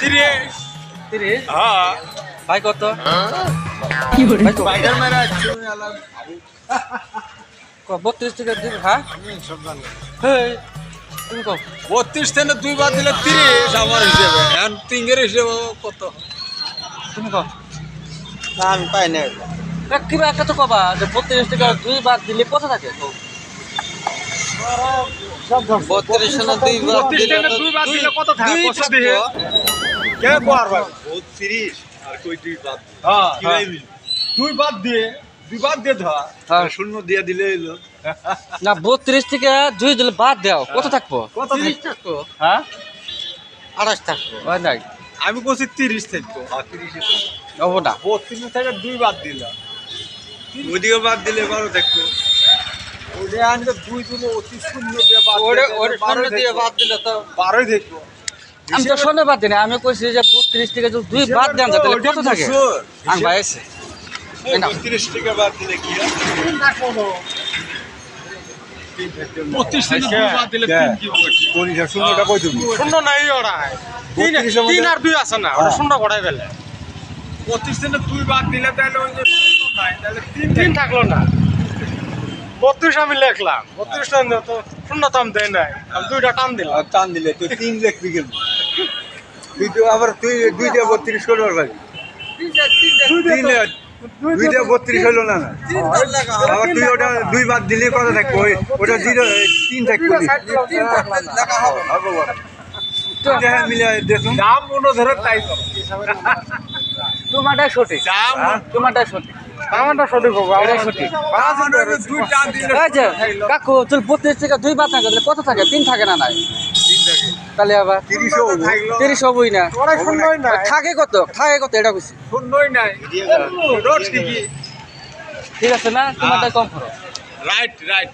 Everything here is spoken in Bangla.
তিরিশ। তিরিশ? হ্যাঁ। ভাই কত? মেরা বত্রিশ টাকা দিবি হ্যাঁ? তুমি কো বত্রিশ থেকে দুই বার দিলে তিরিশ আমার হিসেবে। এখন তিনগের হিসেবে কত? তুমি কো না আমি পাই না। কিবা একটা তো কবা যে বত্রিশ টাকা দুই বার দিলে কত থাকে? বত্রিশ দিলে কত থাকে? কে কোয়ার ভাই? তিরিশ আর কই দুই বাদ হ্যাঁ হ্যাঁ। ভাই দুই বাদ দিয়ে দুই বাদ দিয়ে ধর। হ্যাঁ। শূন্য দিয়ে দিলে এলো না বত্রিশ থেকে দুই দিলে বাদ দাও। কত থাকব? কত তিরিশ থাকে? থাকতো হ্যাঁ? আঠাশ থাকব। হয় নাই? আমি বলছি তিরিশ থাকতো হব না। বত্রিশ থেকে দুই বাদ দিল। ওদিকে বাদ দিলে বারো থাকতো ওটা আনলে দুই দিলে অতি শূন্য দিয়ে বাদ ওরে দিয়ে শূন্য দিয়ে বাদ দিলে তো বারোই দেখব। আমি তো শোনে বাদ দিই আমি কইছি যে বত্রিশ থেকে যদি দুই বাদ দেন তাহলে কত থাকে? আমি ভাই এসে এই টাকা বাদ দিলে কি বত্রিশ থেকে দুই বাদ দিলে তিন কি হবে? শূন্যটা কই তুমি? শূন্য নাই ওরা। তিন বত্রিশের মধ্যে- তিন আর দুই আছে না ওটা শূন্য করাই ফেলে। পঁচিশ থেকে দুই বাদ দিলে তাহলে ওই যে শূন্য নাই তাহলে তিন তিন থাকল না। বত্রিশ আমি লিখলাম। বত্রিশ তো শূন্য তো আমি দেয় নাই। আমি দুইটা টান দিলাম। টান দিলে তুই তিন লিখবি কেন তুই তো আবার তুই দুইটা বত্রিশ করবার তিন দুইটা বত্রিশ হলো না আবার তুই ওটা দুই বাদ দিলে কত থাকব? ওই ওটা জিরো তিন থাকব মিলে দেখুন। দাম মনে ধরে তাই তো। তোমারটাই সঠিক। দাম তোমারটাই সঠিক। দামটা সঠিক হবে যে কাকু চল বত্রিশ থেকে দুই বাদ থাকে কত থাকে? তিন থাকে না নাই? তাহলে আবার তিরিশ হবই না। থাকে কত? থাকে কত? এটা বুঝছি শূন্যই নাই। রোড ঠিক আছে না? তোমারটাই কম খরচ রাইট রাইট।